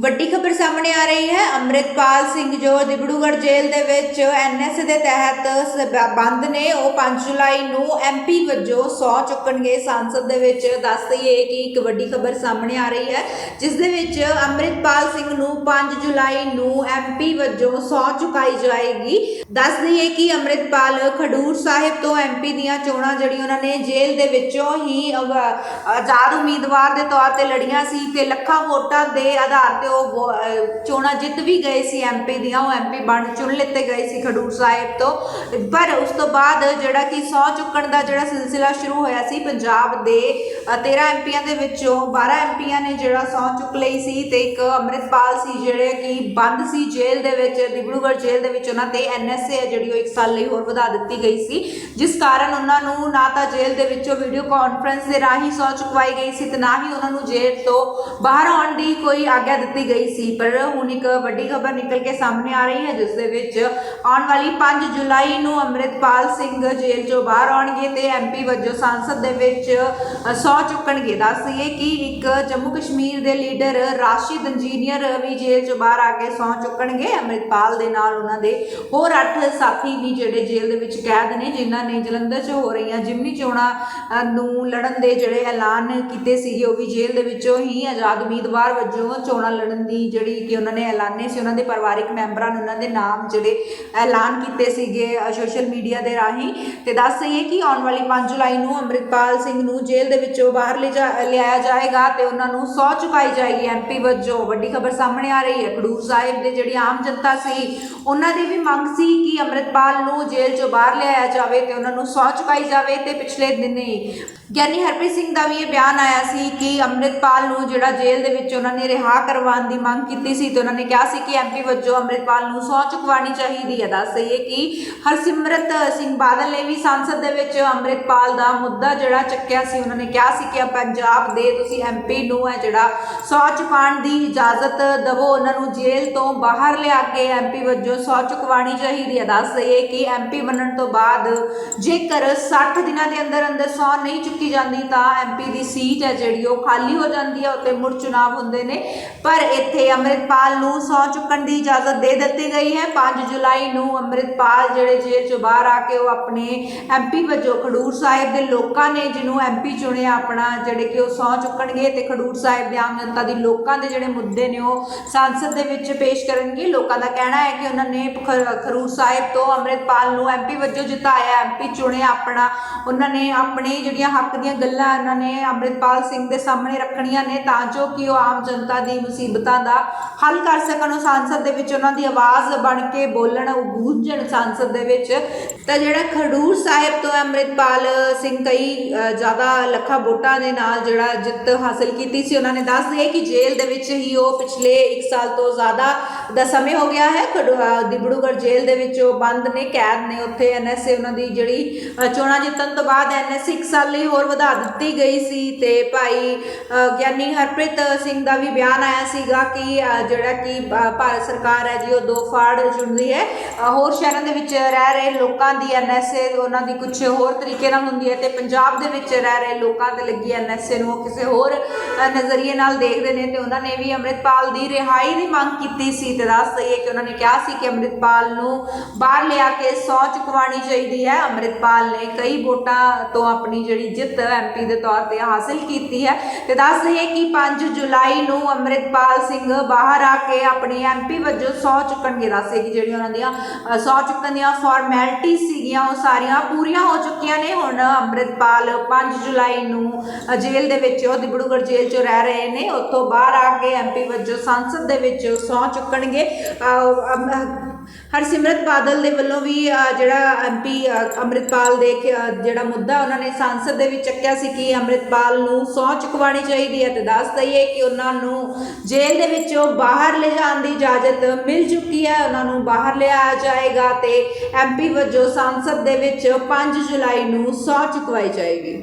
ਵੱਡੀ ਖਬਰ ਸਾਹਮਣੇ ਆ ਰਹੀ ਹੈ। ਅੰਮ੍ਰਿਤਪਾਲ ਸਿੰਘ ਜੋ ਡਿਬੜੂਗੜ੍ਹ ਜੇਲ੍ਹ ਦੇ ਵਿੱਚ ਐਨਐਸਏ ਦੇ ਤਹਿਤ ਸ- ਬੰਦ ਨੇ, ਉਹ 5 ਜੁਲਾਈ ਨੂੰ ਐਮਪੀ ਵਜੋਂ ਸੌ ਚੁੱਕਣਗੇ। ਸੰਸਦ ਦੇ ਵਿੱਚ ਦੱਸ ਦਈਏ ਕਿ ਇੱਕ ਵੱਡੀ ਖਬਰ ਸਾਹਮਣੇ ਆ ਰਹੀ ਹੈ, ਜਿਸ ਦੇ ਵਿੱਚ ਅੰਮ੍ਰਿਤਪਾਲ ਸਿੰਘ ਨੂੰ 5 ਜੁਲਾਈ ਨੂੰ ਐਮਪੀ ਵਜੋਂ ਸੌ ਚੁਕਾਈ ਜਾਏਗੀ। ਦੱਸ ਦਈਏ ਕਿ ਅੰਮ੍ਰਿਤਪਾਲ ਖਡੂਰ ਸਾਹਿਬ ਤੋਂ ਐਮਪੀ ਦੀਆਂ ਚੋਣਾਂ ਜਿਹੜੀ ਉਹਨਾਂ ਨੇ ਜੇਲ੍ਹ ਦੇ ਵਿੱਚੋਂ ਹੀ ਆਜ਼ਾਦ ਉਮੀਦਵਾਰ ਦੇ ਤੌਰ ਤੇ ਲੜੀਆਂ ਸੀ ਤੇ ਲੱਖਾਂ ਵੋਟਾਂ ਦੇ ਆਧਾਰ ਤੇ ਉਹ ਵੋ- ਚੋਣਾਂ ਜਿੱਤ ਵੀ ਗਏ ਸੀ ਐਮਪੀ ਦੀਆਂ, ਉਹ ਐਮਪੀ ਬਣ ਚੁਣ ਲਿੱਤੇ ਗਏ ਸੀ ਖਡੂਰ ਸਾਹਿਬ ਤੋਂ। ਪਰ ਉਸ ਤੋਂ ਬਾਅਦ ਜਿਹੜਾ ਕਿ ਸੌ ਚੁੱਕਣ ਦਾ ਜਿਹੜਾ ਸਿਲਸਿਲਾ ਸ਼ੁਰੂ ਹੋਇਆ ਸੀ ਪੰਜਾਬ ਦੇ 13 ਐਮਪੀਆਂ ਦੇ ਵਿੱਚੋਂ 12 ਐਮਪੀਆਂ ਨੇ ਜਿਹੜਾ ਸੌ ਚੁੱਕ ਲਈ ਸੀ ਤੇ ਇੱਕ ਅੰਮ੍ਰਿਤਪਾਲ ਸੀ ਜਿਹੜੇ ਕਿ ਬੰਦ ਸੀ ਜੇਲ੍ਹ ਦੇ ਵਿੱਚ ਡਿਬਰੂਗੜ੍ਹ ਜੇਲ੍ਹ ਦੇ ਵਿੱਚ ਉਹਨਾਂ ਤੇ ਐਨਐਸਏ ਜਿਹੜੀ ਉਹ ਇੱਕ ਸਾਲ ਲਈ ਹੋਰ ਵਧਾ ਦਿੱਤੀ ਗਈ ਸੀ। ਜਿਸ ਕਾਰਨ ਉਹਨਾਂ ਨੂੰ ਨਾ ਤਾਂ ਜੇਲ੍ਹ ਦੇ ਵਿੱਚੋਂ ਵੀਡੀਓ ਕਾਨਫਰੰਸ ਦੇ ਰਾਹੀਂ ਸੌ ਚੁਕਵਾਈ ਗਈ ਸੀ ਤੇ ਨਾ ਹੀ ਉਹਨਾਂ ਨੂੰ ਜੇਲ੍ਹ ਤੋਂ ਬਾਹਰ ਆਉਣ ਦੀ ਕੋਈ ਆਗਿਆ ਦਿੱਤੀ ਗਈ ਸੀ। ਪਰ ਹੁਣ ਇੱਕ ਵੱਡੀ ਖਬਰ ਨਿਕਲ ਕੇ ਸਾਹਮਣੇ ਆ ਰਹੀ ਹੈ, ਜਿਸ ਦੇ ਵਿੱਚ ਆਉਣ ਵਾਲੀ 5 ਜੁਲਾਈ ਨੂੰ ਅੰਮ੍ਰਿਤਪਾਲ ਸਿੰਘ ਜੇਲ੍ਹ ਚੋਂ ਬਾਹਰ ਆਉਣਗੇ ਤੇ ਐਮਪੀ ਵਜੋਂ ਸੰਸਦ ਦੇ ਵਿੱਚ ਅ, ਸਹੁੰ ਚੁੱਕਣਗੇ। ਦੱਸ ਦਈਏ ਕਿ ਇੱਕ ਜੰਮੂ ਕਸ਼ਮੀਰ ਦੇ ਲੀਡਰ ਰਾਸ਼ਿਦ ਇੰਜੀਨੀਅਰ ਵੀ ਜੇਲ੍ਹ ਚੋਂ ਬਾਹਰ ਆ ਕੇ ਸਹੁੰ ਚੁੱਕਣਗੇ। ਅੰਮ੍ਰਿਤਪਾਲ ਦੇ ਨਾਲ ਉਹਨਾਂ ਦੇ ਹੋਰ ਅੱਠ ਸਾਥੀ ਵੀ ਜਿਹੜੇ ਜੇਲ੍ਹ ਦੇ ਵਿੱਚ ਕੈਦ ਨੇ ਜਿਨ੍ਹਾਂ ਨੇ ਜਲੰਧਰ 'ਚ ਹੋ ਰਹੀਆਂ ਜਿਮਨੀ ਚੋਣਾਂ ਨੂੰ ਲੜਨ ਦੇ ਜਿਹੜੇ ਐਲਾਨ ਕੀਤੇ ਸੀਗੇ ਉਹ ਵੀ ਜੇਲ੍ਹ ਦੇ ਵਿੱਚੋਂ ਹੀ ਆਜ਼ਾਦ ਉਮੀਦਵਾਰ ਵਜੋਂ ਚੋਣਾਂ ਲੜਨ ਦੀ ਜਿਹੜੀ ਕਿ ਉਹਨਾਂ ਨੇ ਐਲਾਨੇ ਸੀ ਉਹਨਾਂ ਦੇ ਪਰਿਵਾਰਿਕ ਮੈਂਬਰਾਂ ਨੇ ਉਹਨਾਂ ਦੇ ਨਾਮ ਜਿਹੜੇ ਐਲਾਨ ਕੀਤੇ ਸੀਗੇ ਸੋਸ਼ਲ ਮੀਡੀਆ ਦੇ ਰਾਹੀਂ। ਤੇ ਦੱਸ ਦਈਏ ਕਿ ਆਉਣ ਵਾਲੀ 5 ਜੁਲਾਈ ਨੂੰ ਅੰਮ੍ਰਿਤਪਾਲ ਸਿੰਘ ਨੂੰ ਜੇਲ੍ਹ ਦੇ ਵਿੱਚ ਬਾਹਰ ਲਿਜਾ ਲਿਆਇਆ ਜਾਏਗਾ ਤੇ ਉਹਨਾਂ ਨੂੰ ਸੌ ਚੁਕਾਈ ਜਾਏਗੀ। ਐਮਪੀ ਵਜੋਂ ਵੱਡੀ ਖਬਰ ਸਾਹਮਣੇ ਆ ਰਹੀ ਹੈ। ਖਡੂਰ ਸਾਹਿਬ ਦੇ ਜਿਹੜੀ ਆਮ ਜਨਤਾ ਸੀ, ਉਹਨਾਂ ਦੀ ਵੀ ਮੰਗ ਸੀ ਕਿ ਅੰਮ੍ਰਿਤਪਾਲ ਨੂੰ ਜੇਲ੍ਹ ਚੋਂ ਬਾਹਰ ਲਿਆਇਆ ਜਾਵੇ ਤੇ ਉਹਨਾਂ ਨੂੰ ਸੌ ਚੁਕਾਈ ਜਾਵੇ ਤੇ ਪਿਛਲੇ ਦਿਨੇ ਗਿਆਨੀ ਹਰਪ੍ਰੀਤ ਸਿੰਘ ਦਾ ਵੀ ਇਹ ਬਿਆਨ ਆਇਆ ਸੀ ਕਿ ਅੰਮ੍ਰਿਤਪਾਲ ਨੂੰ ਜਿਹੜਾ ਜੇਲ੍ਹ ਦੇ ਵਿੱਚ ਉਹਨਾਂ ਨੇ ਰਿਹਾ ਕਰਵਾਉਣ ਦੀ ਮੰਗ ਕੀਤੀ ਸੀ ਤੇ ਉਹਨਾਂ ਨੇ ਕਿਹਾ ਸੀ ਕਿ ਐਮਪੀ ਵਜੋਂ ਅੰਮ੍ਰਿਤਪਾਲ ਨੂੰ ਸਹੁੰ ਚੁਕਵਾਉਣੀ ਚਾਹੀਦੀ ਹੈ। ਦੱਸ ਦਈਏ ਕਿ ਹਰਸਿਮਰਤ ਸਿੰਘ ਬਾਦਲ ਨੇ ਵੀ ਸੰਸਦ ਦੇ ਵਿੱਚ ਅੰਮ੍ਰਿਤਪਾਲ ਦਾ ਮੁੱਦਾ ਜਿਹੜਾ ਚੱਕਿਆ ਸੀ, ਉਹਨਾਂ ਨੇ ਕਿਹਾ ਸੀ ਕਿ ਪੰਜਾਬ ਦੇ ਤੁਸੀਂ ਐਮਪੀ ਨੂੰ ਹੈ ਜਿਹੜਾ ਸਹੁੰ ਚੁਕਾਉਣ ਦੀ ਇਜਾਜ਼ਤ ਦਿਵੋ, ਉਹਨਾਂ ਨੂੰ ਜੇਲ੍ਹ ਤੋਂ ਬਾਹਰ ਲਿਆ ਕੇ ਐਮਪੀ ਵਜੋਂ ਸਹੁੰ ਚੁਕਵਾਉਣੀ ਚਾਹੀਦੀ ਹੈ। ਦੱਸ ਦਈਏ ਕਿ ਐਮਪੀ ਬਣਨ ਤੋਂ ਬਾਅਦ ਜੇਕਰ 60 ਦਿਨਾਂ ਦੇ ਅੰਦਰ ਅੰਦਰ ਸਹੁੰ ਨਹੀਂ ਚੁੱਕੀ ਜਾਂਦੀ, ਤਾਂ ਐਮਪੀ ਦੀ ਸੀਟ ਹੈ ਜਿਹੜੀ ਉਹ ਖਾਲੀ ਹੋ ਜਾਂਦੀ ਹੈ ਉੱਤੇ ਮੁੜ ਚੁਣਾਵ ਹੁੰਦੇ ਨੇ। ਪਰ ਇੱਥੇ ਅੰਮ੍ਰਿਤਪਾਲ ਨੂੰ ਸਹੁੰ ਚੁੱਕਣ ਦੀ ਇਜਾਜ਼ਤ ਦੇ ਦਿੱਤੀ ਗਈ ਹੈ। 5 ਜੁਲਾਈ ਨੂੰ ਅੰਮ੍ਰਿਤਪਾਲ ਜਿਹੜੇ ਜੇਲ੍ਹ ਚੋਂ ਬਾਹਰ ਆ ਕੇ ਉਹ ਆਪਣੇ ਐਮਪੀ ਵਜੋਂ ਖਡੂਰ ਸਾਹਿਬ ਦੇ ਲੋਕਾਂ ਨੇ ਜਿਹਨੂੰ ਐਮਪੀ ਚੁਣਿਆ ਆਪਣਾ ਜਿਹੜੇ ਕਿ ਉਹ ਸਹੁੰ ਚੁੱਕਣਗੇ ਤੇ ਖਡੂਰ ਸਾਹਿਬ ਦੇ ਆਮ ਜਨਤਾ ਦੀ ਲੋਕਾਂ ਦੇ ਜਿਹੜੇ ਮੁੱਦੇ ਨੇ ਉਹ ਸੰਸਦ ਦੇ ਵਿੱਚ ਪੇਸ਼ ਕਰਨਗੇ। ਲੋਕਾਂ ਦਾ ਕਹਿਣਾ ਹੈ ਕਿ ਉਹਨਾਂ ਨੇ ਖ- ਖਡੂਰ ਸਾਹਿਬ ਤੋਂ ਅੰਮ੍ਰਿਤਪਾਲ ਨੂੰ ਐਮਪੀ ਵਜੋਂ ਜਿਤਾਇਆ ਐਮਪੀ ਚੁਣਿਆ ਆਪਣਾ। ਉਹਨਾਂ ਨੇ ਆਪਣੇ ਜਿਹੜੀਆਂ ਹੱਕ ਦੀਆਂ ਗੱਲਾਂ ਉਹਨਾਂ ਨੇ ਅੰਮ੍ਰਿਤਪਾਲ ਸਿੰਘ ਦੇ ਸਾਹਮਣੇ ਰੱਖਣੀਆਂ ਨੇ ਤਾਂ ਜੋ ਕਿ ਉਹ ਆਮ ਜਨਤਾ ਦੀ ਮੁਸੀਬਤਾਂ ਦਾ ਹੱਲ ਕਰ ਸਕਣ। ਉਹ ਸੰਸਦ ਦੇ ਵਿੱਚ ਉਹਨਾਂ ਦੀ ਆਵਾਜ਼ ਬਣ ਕੇ ਬੋਲਣ, ਉਹ ਗੂੰਜਣ ਸੰਸਦ ਦੇ ਵਿੱਚ। ਤਾਂ ਜਿਹੜਾ ਖਡੂਰ ਸਾਹਿਬ ਤੋਂ ਅੰਮ੍ਰਿਤਪਾਲ ਸਿੰਘ ਕਈ ਜ਼ਿਆਦਾ ਲੱਖਾਂ ਵੋਟਾਂ ਦੇ ਨਾਲ ਜਿਹੜਾ ਜਿੱਤ ਹਾਸਲ ਕੀਤੀ ਸੀ, ਉਹਨਾਂ ਨੇ ਦੱਸ ਦਿਆ ਕਿ ਜੇਲ੍ਹ ਦੇ ਵਿੱਚ ਹੀ ਉਹ ਪਿਛਲੇ 1 ਸਾਲ ਤੋਂ ਜ਼ਿਆਦਾ ਦਾ ਸਮੇਂ ਹੋ ਗਿਆ ਹੈ। ਖਡੂ- ਜੇਲ੍ਹ ਦੇ ਵਿੱਚ ਉਹ ਬੰਦ ਨੇ, ਕੈਦ ਨੇ। ਉੱਥੇ ਐਨਐਸਏ ਉਹਨਾਂ ਦੀ ਜਿਹੜੀ ਚੋਣਾਂ ਜਿੱਤਣ ਤੋਂ ਬਾਅਦ ਐਨਐਸਏ 1 ਸਾਲ ਲਈ ਹੋਰ ਵਧਾ ਦਿੱਤੀ ਗਈ ਸੀ ਤੇ ਭਾਈ ਗਿਆਨੀ ਹਰਪ੍ਰੀਤ ਸਿੰਘ ਦਾ ਵੀ ਬਿਆਨ ਆਇਆ ਸੀਗਾ ਕਿ ਜਿਹੜਾ ਕਿ ਭਾਰਤ ਸਰਕਾਰ ਹੈ ਜੀ, ਉਹ ਦੋ ਫਾੜ ਚੁਣਦੀ ਹੈ। ਹੋਰ ਸ਼ਹਿਰਾਂ ਦੇ ਵਿੱਚ ਰਹਿ ਰਹੇ ਲੋਕਾਂ ਦੀ ਐਨਐਸਏ ਉਹਨਾਂ ਦੀ ਕੁਝ ਹੋਰ ਤਰੀਕੇ ਨਾਲ ਹੁੰਦੀ ਹੈ ਤੇ ਪੰਜਾਬ ਦੇ ਵਿੱਚ ਰਹਿ ਰਹੇ ਲੋਕਾਂ ਤੇ ਲੱਗੀ ਐਨਐਸਏ ਨੂੰ। ਉਹ ਕਿਸੇ ਹੋਰ ਨਜ਼ਰੀਏ ਨਾਲ ਦੇਖਦੇ ਨੇ ਤੇ ਉਹਨਾਂ ਨੇ ਵੀ ਅੰਮ੍ਰਿਤਪਾਲ ਦੀ ਰਿਹਾਈ ਦੀ ਮੰਗ ਕੀਤੀ ਸੀ ਤੇ ਦੱਸ ਦਈਏ ਕਿ ਉਹਨਾਂ ਨੇ ਕਿਹਾ ਸੀ ਕਿ ਅੰਮ੍ਰਿਤਪਾਲ ਨੂੰ ਬਾਹਰ ਲਿਆ ਕੇ ਸਹੁੰ ਚੁਕਵਾਉਣੀ ਚਾਹੀਦੀ ਹੈ। ਅੰਮ੍ਰਿਤਪਾਲ ਨੇ ਕਈ ਵੋਟਾਂ ਤੋਂ ਆਪਣੀ ਜਿਹੜੀ ਜਿੱਤ ਐਮਪੀ ਦੇ ਤੌਰ ਤੇ ਹਾਸਲ ਕੀਤੀ ਹੈ। ਤੇ ਦੱਸ ਦਈਏ ਕਿ 5 ਜੁਲਾਈ ਨੂੰ ਅੰਮ੍ਰਿਤਪਾਲ ਸਿੰਘ ਬਾਹਰ ਆ ਕੇ ਆਪਣੀ ਐਮਪੀ ਵਜੋਂ ਸਹੁੰ ਚੁੱਕਣਗੇ। ਦੱਸੇ ਕਿ ਜਿਹੜੀਆਂ ਉਹਨਾਂ ਦੀਆਂ ਅ, ਸਹੁੰ ਚੁੱਕਣ ਦੀਆਂ ਫਾਰਮੈਲਿਟੀ ਸੀਗੀਆਂ ਉਹ ਸਾਰੀਆਂ ਪੂਰੀਆਂ ਹੋ ਚੁੱਕੀਆਂ ਨੇ। ਹੁਣ ਅੰਮ੍ਰਿਤਪਾਲ 5 ਜੁਲਾਈ ਨੂੰ ਅ, ਜੇਲ੍ਹ ਦੇ ਵਿੱਚ ਉਹ ਡਿਬੜੂਗੜ੍ਹ ਜੇਲ੍ਹ 'ਚੋਂ ਰਹਿ ਰਹੇ ਨੇ। ਉੱਥੋਂ ਬਾਹਰ ਆ ਕੇ ਐਮਪੀ ਵਜੋਂ ਸੰਸਦ ਦੇ ਵਿੱਚ ਸਹੁੰ ਚੁੱਕਣਗੇ। ਹਰਸਿਮਰਤ ਬਾਦਲ ਦੇ ਵੱਲੋਂ ਵੀ ਅ, ਜਿਹੜਾ ਐਮਪੀ ਅੰਮ੍ਰਿਤਪਾਲ ਦੇ ਜਿਹੜਾ ਮੁੱਦਾ ਉਹਨਾਂ ਨੇ ਸੰਸਦ ਦੇ ਵਿੱਚ ਚੱਕਿਆ ਸੀ ਕਿ ਅੰਮ੍ਰਿਤਪਾਲ ਨੂੰ ਸਹੁੰ ਚੁਕਵਾਉਣੀ ਚਾਹੀਦੀ ਹੈ ਤੇ ਦੱਸ ਦਈਏ ਕਿ ਉਹਨਾਂ ਨੂੰ ਜੇਲ੍ਹ ਦੇ ਵਿੱਚੋਂ ਬਾਹਰ ਲਿਜਾਣ ਦੀ ਇਜਾਜ਼ਤ ਮਿਲ ਚੁੱਕੀ ਹੈ। ਉਹਨਾਂ ਨੂੰ ਬਾਹਰ ਲਿਆਇਆ ਜਾਏਗਾ ਤੇ ਐਮਪੀ ਵਜੋਂ ਸੰਸਦ ਦੇ ਵਿੱਚ 5 ਜੁਲਾਈ ਨੂੰ ਸਹੁੰ ਚੁਕਵਾਈ ਜਾਏਗੀ।